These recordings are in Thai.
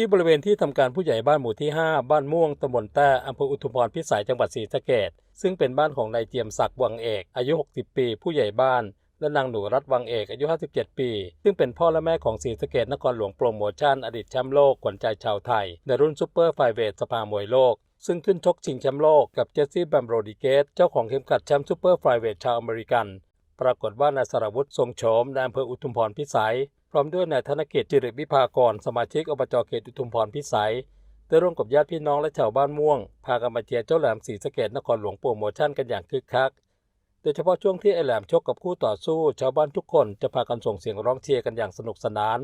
ที่บริเวณที่ทำการผู้ใหญ่บ้านหมู่ที่ 5 บ้านม่วงตำบลแต้อำเภออุทุมพรพิสัยจังหวัดศรีสะเกษซึ่งเป็นบ้านของนายเจียมศักดิ์วังเอก อายุ 60 ปี ผู้ใหญ่บ้าน และนางหนูรัตวังเอกอายุ 57 ปี ซึ่งเป็นพ่อและแม่ของศรีสะเกษนครหลวงโปรโมชั่นอดีตแชมป์โลกขวัญใจชาวไทย ในรุ่นซูเปอร์ไฟเวทสภามวยโลกซึ่งขึ้นชกชิงแชมป์โลกกับเจสซี่แบมโรดิเกสเจ้าของเข็มขัดแชมป์ซูเปอร์ไฟเวทชาวอเมริกัน ปรากฏว่านายสรวุฒิทรงโฉมในอำเภออุทุมพรพิสัย พร้อมด้วยนายธนกิจจิริวิภากร สมาชิกอบจเขตอุทุมพรพิสัยได้ร่วมกับญาติพี่น้องและชาวบ้านม่วง พากันมาเชียร์เจ้าแหลมศรีสะเกดนครหลวงโปรโมชั่นกันอย่างคึกคัก โดยเฉพาะช่วงที่ไอแหลมชกกับคู่ต่อสู้ ชาวบ้านทุกคนจะพากันส่งเสียงร้องเชียร์กันอย่างสนุกสนาน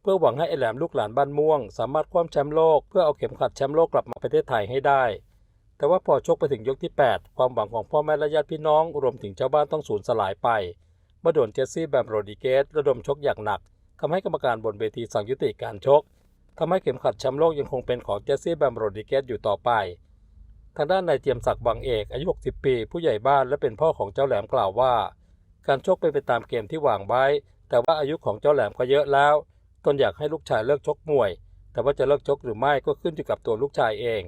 เพื่อหวังให้ไอแหลมลูกหลานบ้านม่วง สามารถคว้าแชมป์โลกเพื่อเอาเข็มขัดแชมป์โลกกลับมาประเทศไทยให้ได้ แต่ว่าพอชกไปถึงยกที่ 8 ความหวังของพ่อแม่และญาติพี่น้องรวมถึงชาวบ้านต้องสูญสลายไปเมื่อโดนเจสซี่แบมโรดิเกสระดมชกอย่างหนัก ทำให้กรรมการบนเวทีสั่งยุติการชกทำให้เข็มขัดแชมป์โลกยังคงเป็นของเจสซี่แบมโรดิเกสอยู่ต่อไป ทางด้านนายเจียมศักดิ์วังเอกอายุ 60 ปี ผู้ใหญ่บ้านและเป็นพ่อของเจ้าแหลมกล่าวว่า การชกเป็นไปตามเกมที่วางไว้ แต่ว่าอายุของเจ้าแหลมก็เยอะแล้วตนอยากให้ลูกชายเลิกชกมวย แต่ว่าจะเลิกชกหรือไม่ก็ขึ้นอยู่กับตัวลูกชายเอง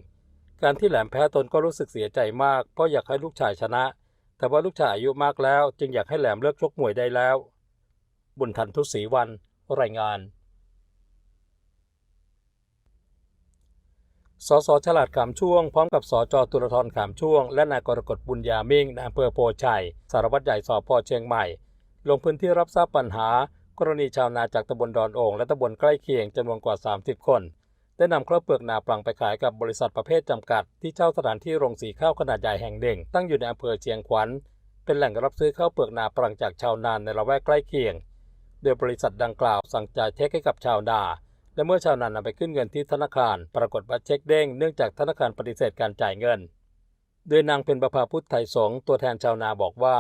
การที่แหลมแพ้ตนก็รู้สึกเสียใจมาก เพราะอยากให้ลูกชายชนะ แต่ว่าลูกชายอายุมากแล้ว จึงอยากให้แหลมเลิกชกมวยได้แล้ว บุญทันทุศรีวัน รายงาน สสฉลาดขามช่วง พร้อมกับสจตุลธรขามช่วง และนายกรกฎบุญญามิ่งในอำเภอโพชัย สารวัตรใหญ่สพเชียงใหม่ ลงพื้นที่รับทราบปัญหา กรณีชาวนาจากตำบลดอนโองและตำบลใกล้เคียงจำนวนกว่า 30 คนได้นำข้าวเปลือกนาปลังไปขายกับบริษัทประเภทจำกัด ที่เช่าสถานที่โรงสีข้าวขนาดใหญ่แห่งหนึ่ง ตั้งอยู่ในอำเภอเชียงขวัญ เป็นแหล่งรับซื้อข้าวเปลือกนาปลังจากชาวนานในละแวกใกล้เคียง โดยบริษัทดังกล่าวสั่งจ่ายเช็คให้กับชาวนา และเมื่อชาวนานำไปขึ้นเงินที่ธนาคาร ปรากฏว่าเช็คเด้งเนื่องจากธนาคารปฏิเสธการจ่ายเงิน โดยนางเป็นประภาพุทธไทยสงตัวแทนชาวนาบอกว่า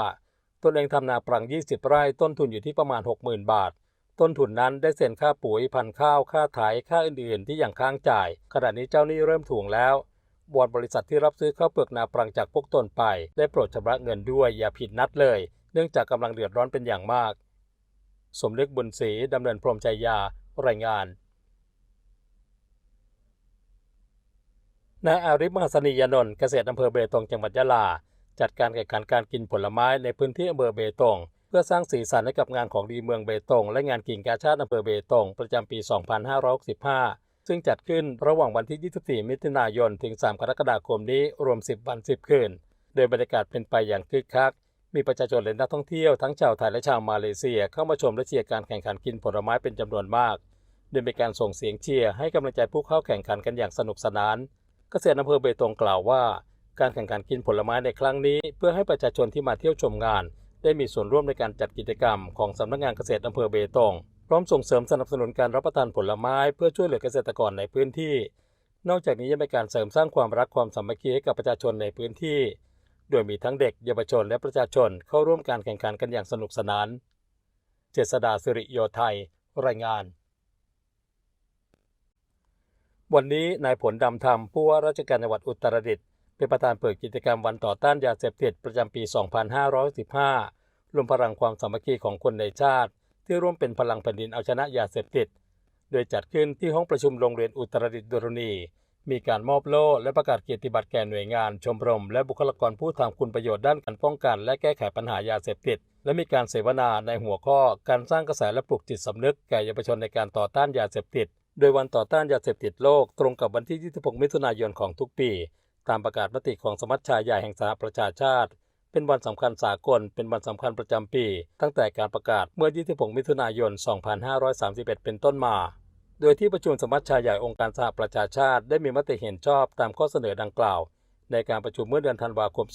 ตนเองทำนาปรัง 20 ไร่ต้นทุนอยู่ที่ประมาณ 60,000 บาท ต้นทุนนั้นได้เซ็นค่าปุ๋ยพันธุ์ข้าว ค่าไถค่าอื่นๆ ที่ยังค้างจ่าย ขณะนี้เจ้าหนี้เริ่มถ่วงแล้ววอนบริษัทที่รับซื้อข้าวเปลือกนาปรังจากพวกตนไป ได้โปรดชำระเงินด้วยอย่าผิดนัดเลย เนื่องจากกำลังเดือดร้อนเป็นอย่างมาก สมนึกบุญศรีดำเนินพรมใจยารายงานนายอาริมหัสนียนนท์เกษตรอำเภอเบตงจังหวัดยะลา จัดการแข่งขันการกินผลไม้ในพื้นที่อำเภอเบตง เพื่อสร้างสีสันให้กับงานของดีเมืองเบตง และงานกิ่งกาชาติอำเภอเบตง ประจำปี 2565 ซึ่งจัดขึ้นระหว่างวันที่ 24 มิถุนายน ถึง 3 กรกฎาคมนี้รวม 10 วัน 10 คืน โดยบรรยากาศเป็นไปอย่างคึกคัก มีประชาชนและนักท่องเที่ยวทั้งชาวไทยและชาวมาเลเซียเข้ามาชมและเชียร์การแข่งขันกินผลไม้เป็นจำนวนมาก โดยมีการส่งเสียงเชียร์ให้กำลังใจผู้เข้าแข่งขันกันอย่างสนุกสนาน เกษตรอำเภอเบตงกล่าวว่า การแข่งขันกินผลไม้ในครั้งนี้ เพื่อให้ประชาชนที่มาเที่ยวชมงาน ได้มีส่วนร่วมในการจัดกิจกรรมของสำนักงานเกษตรอำเภอเบตงพร้อมส่งเสริมสนับสนุนการรับประทานผลไม้เพื่อช่วยเหลือเกษตรกรในพื้นที่ นอกจากนี้ยังเป็นการเสริมสร้างความรักความสามัคคีให้กับประชาชนในพื้นที่ โดยมีทั้งเด็กเยาวชนและประชาชนเข้าร่วมการแข่งขันกันอย่างสนุกสนาน เจษดาสิริโยไทย รายงาน วันนี้นายผลดำธรรมผู้ว่าราชการจังหวัดอุตรดิตถ์เป็นประธานเปิดกิจกรรมวันต่อต้านยาเสพติดประจำปี 2515รวมพลังความสามัคคีของคนในชาติ ที่ร่วมเป็นพลังแผ่นดินเอาชนะยาเสพติด โดยจัดขึ้นที่ห้องประชุมโรงเรียนอุตรดิตถ์ดุรณี มีการมอบโล่และประกาศเกียรติบัตรแก่หน่วยงาน ชมรม และบุคลากรผู้ทำคุณประโยชน์ด้านการป้องกัน และแก้ไขปัญหายาเสพติด และมีการเสวนาในหัวข้อการสร้างกระแสและปลุกจิตสำนึกแก่เยาวชนในการต่อต้านยาเสพติด โดยวันต่อต้านยาเสพติดโลกตรงกับวันที่ 26 มิถุนายนของทุกปี ตามประกาศมติของสมัชชาใหญ่แห่งสหประชาชาติ เป็นวันสำคัญสากล เป็นวันสำคัญประจำปี ตั้งแต่การประกาศเมื่อ 26 มิถุนายน 2531 เป็นต้นมา โดยที่ประชุมสมัชชาใหญ่องค์การสหประชาชาติได้มีมติเห็นชอบตามข้อเสนอดังกล่าว ในการประชุมเมื่อเดือนธันวาคม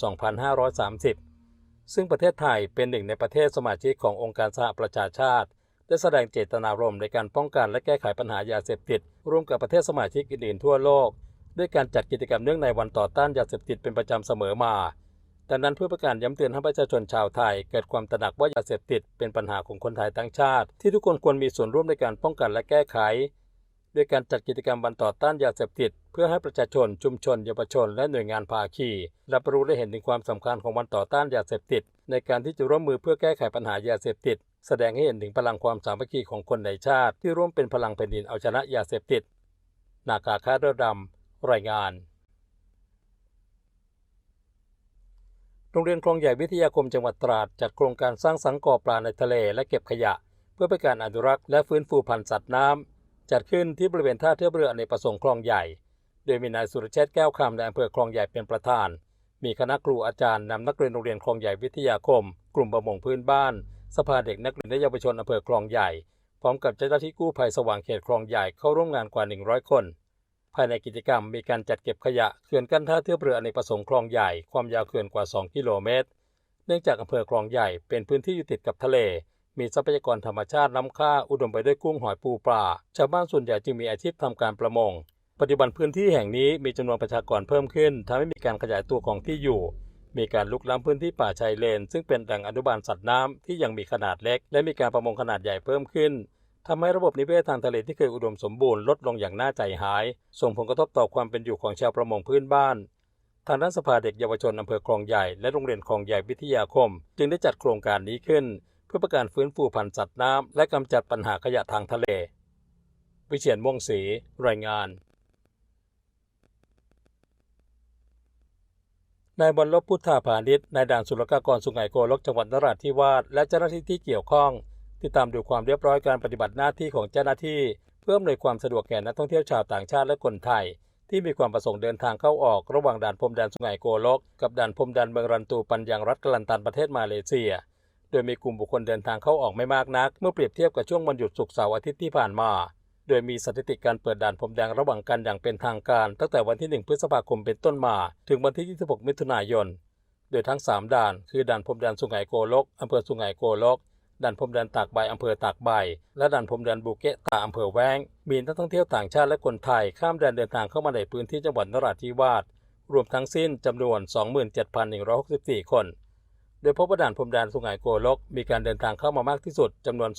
2530 ซึ่งประเทศไทยเป็นหนึ่งในประเทศสมาชิกขององค์การสหประชาชาติ ได้แสดงเจตนารมณ์ในการป้องกันและแก้ไขปัญหายาเสพติด ร่วมกับประเทศสมาชิกอื่นๆทั่วโลก ด้วยการจัดกิจกรรมเนื่องในวันต่อต้านยาเสพติดเป็นประจำเสมอมา ดังนั้นเพื่อประการย้ำเตือนให้ประชาชนชาวไทย เกิดความตระหนักว่ายาเสพติดเป็นปัญหาของคนไทยทั้งชาติ ที่ทุกคนควรมีส่วนร่วมในการป้องกันและแก้ไขด้วยการจัดกิจกรรมวันต่อต้านยาเสพติด เพื่อให้ประชาชนชุมชนเยาวชน และหน่วยงานภาคีรับรู้และเห็นถึงความสำคัญของวันต่อต้านยาเสพติด ในการที่จะร่วมมือเพื่อแก้ไขปัญหายาเสพติด แสดงให้เห็นถึงพลังความสามัคคีของคนในชาติ ที่ร่วมเป็นพลังแผ่นดินเอาชนะยาเสพติด นากาคาเรือดำรายงาน รงเรียนคลองใหญ่วิทยาคมจังหวัดตราดจัดโครงการสร้างสังกอปลาในทะเลและเก็บขยะ เพื่อเป็นการอนุรักษ์และฟื้นฟูพันธุ์สัตว์น้ำจัดขึ้นที่บริเวณท่าเทียบเรืออเนกประสงค์คลองใหญ่ โดยมีนายสุรเชษแก้วคำในอำเภอคลองใหญ่เป็นประธาน มีคณะครูอาจารย์นำนักเรียนโรงเรียนคลองใหญ่วิทยาคม กลุ่มประมงพื้นบ้าน สภาเด็กนักเรียนและเยาวชนอำเภอคลองใหญ่ พร้อมกับเจ้าหน้าที่กู้ภัยสว่างเขตคลองใหญ่เข้าร่วมงานกว่า 100 คน ภายในกิจกรรมมีการจัดเก็บขยะเขื่อนกั้นท่าเทียบเรืออเนกประสงค์คลองใหญ่ความยาวเขื่อนกว่า 2 กิโลเมตร เนื่องจากอำเภอคลองใหญ่เป็นพื้นที่อยู่ติดกับทะเล มีทรัพยากรธรรมชาติล้ำค่าอุดมไปด้วยกุ้งหอยปูปลาชาวบ้านส่วนใหญ่จึงมีอาชีพทำการประมง ปัจจุบันพื้นที่แห่งนี้มีจำนวนประชากรเพิ่มขึ้นทำให้มีการขยายตัวของที่อยู่ มีการลุกล้ำพื้นที่ป่าชายเลน ซึ่งเป็นแหล่งอนุบาลสัตว์น้ำที่ยังมีขนาดเล็ก และมีการประมงขนาดใหญ่เพิ่มขึ้น ทำให้ระบบนิเวศทางทะเลที่เคยอุดมสมบูรณ์ลดลงอย่างน่าใจหาย ส่งผลกระทบต่อความเป็นอยู่ของชาวประมงพื้นบ้าน ทางด้านสภาเด็กเยาวชนอำเภอคลองใหญ่และโรงเรียนคลองใหญ่วิทยาคม จึงได้จัดโครงการนี้ขึ้น เพื่อประการฟื้นฟูพันธุ์สัตว์น้ำและกำจัดปัญหาขยะทางทะเล วิเชียนม่วงศรีรายงานนายบรรลบพุทธาพาณิชย์นายด่านศุลกากรสุไหงโกลกจังหวัดนราธิวาสและเจ้าหน้าที่ที่เกี่ยวข้อง ติดตามดูความเรียบร้อยการปฏิบัติหน้าที่ของเจ้าหน้าที่ เพื่ออำนวยความสะดวกแก่นักท่องเที่ยวชาวต่างชาติและคนไทย ที่มีความประสงค์เดินทางเข้าออกระหว่างด่านพรมแดนสุไหงโกลก กับด่านพรมแดนเมืองรันตูปันยังรัฐกลันตันประเทศมาเลเซีย โดยมีกลุ่มบุคคลเดินทางเข้าออกไม่มากนัก เมื่อเปรียบเทียบกับช่วงวันหยุดศุกร์เสาร์อาทิตย์ที่ผ่านมา โดยมีสถิติการเปิดด่านพรมแดนระหว่างกันอย่างเป็นทางการ ตั้งแต่วันที่ 1 พฤษภาคมเป็นต้นมา ถึงวันที่ 26 มิถุนายน โดยทั้ง 3 ด่าน คือด่านพรมแดนสุไหงโกลกอำเภอสุไหงโกลก ด่านพรมแดนตากใบอำเภอตากใบ และด่านพรมแดนบูเกะตาอำเภอแว้งมีนักท่องเที่ยวต่างชาติและคนไทยข้ามแดนเดินทางเข้ามาในพื้นที่จังหวัดนราธิวาสรวมทั้งสิ้นจำนวน 27,164 คน โดยพบว่าด่านพรมแดนสุไหงโกลก มีการเดินทางเข้ามามากที่สุดจำนวน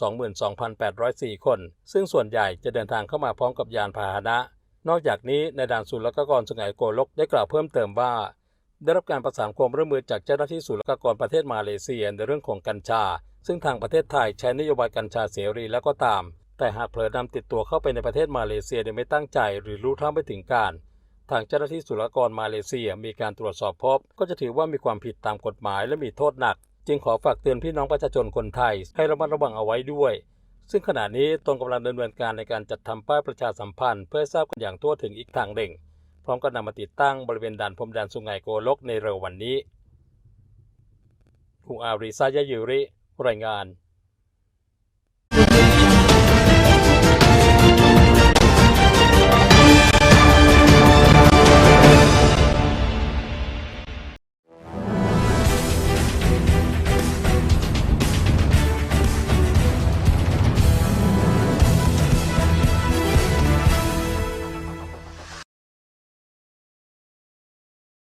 22,804 คน ซึ่งส่วนใหญ่จะเดินทางเข้ามาพร้อมกับยานพาหนะ นอกจากนี้ในด่านศุลกากรสุไหงโกลกได้กล่าวเพิ่มเติมว่า ได้รับการประสานความร่วมมือจากเจ้าหน้าที่ศุลกากรประเทศมาเลเซียในเรื่องของกัญชา ซึ่งทางประเทศไทยใช้นโยบายกัญชาเสรีแล้วก็ตาม แต่หากเผลอนำติดตัวเข้าไปในประเทศมาเลเซียโดยไม่ตั้งใจหรือรู้เท่าไม่ถึงการ ทางเจ้าหน้าที่ศุลกากรมาเลเซียมีการตรวจสอบพบ ก็จะถือว่ามีความผิดตามกฎหมายและมีโทษหนัก จึงขอฝากเตือนพี่น้องประชาชนคนไทย ให้ระมัดระวังเอาไว้ด้วย ซึ่งขณะนี้ตนกำลังดำเนินการในการจัดทำป้ายประชาสัมพันธ์ เพื่อทราบกันอย่างทั่วถึงอีกทางหนึ่ง พร้อมกับนำมาติดตั้งบริเวณด่านพรมแดนสุไหงโกลกในเร็ววันนี้คุณอาริซายายูริ รายงาน